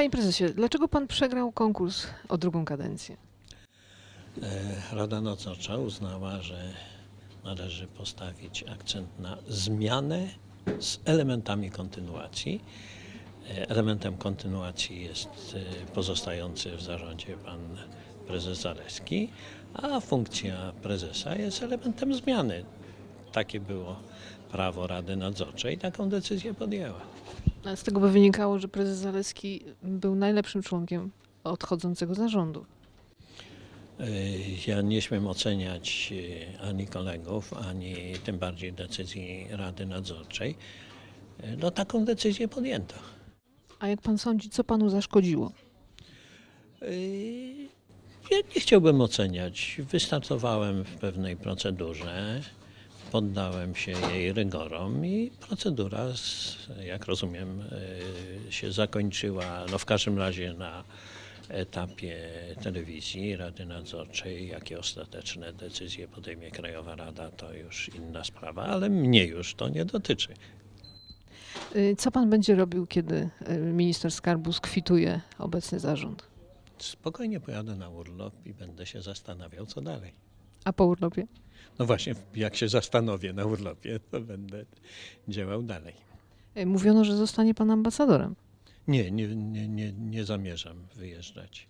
Panie prezesie, dlaczego pan przegrał konkurs o drugą kadencję? E, Rada Nadzorcza uznała, że należy postawić akcent na zmianę z elementami kontynuacji. E, Elementem kontynuacji jest e, pozostający w zarządzie pan prezes Zaleski, a funkcja prezesa jest elementem zmiany. Takie było prawo Rady Nadzorczej i taką decyzję podjęła. Z tego by wynikało, że prezes Zaleski był najlepszym członkiem odchodzącego zarządu. E, Ja nie śmiem oceniać e, ani kolegów, ani tym bardziej decyzji Rady Nadzorczej. E, No taką decyzję podjęto. A jak pan sądzi, co panu zaszkodziło? Ja nie chciałbym oceniać. Wystartowałem w pewnej procedurze, poddałem się jej rygorom i procedura, jak rozumiem, e, się zakończyła, no w każdym razie na etapie telewizji, Rady Nadzorczej. Jakie ostateczne decyzje podejmie Krajowa Rada, to już inna sprawa, ale mnie już to nie dotyczy. Y, Co pan będzie robił, kiedy y, minister skarbu skwituje obecny zarząd? Spokojnie pojadę na urlop i będę się zastanawiał, co dalej. A po urlopie? No właśnie, jak się zastanowię na urlopie, to będę działał dalej. Y, Mówiono, że zostanie pan ambasadorem. Nie, nie, nie, nie, nie zamierzam wyjeżdżać.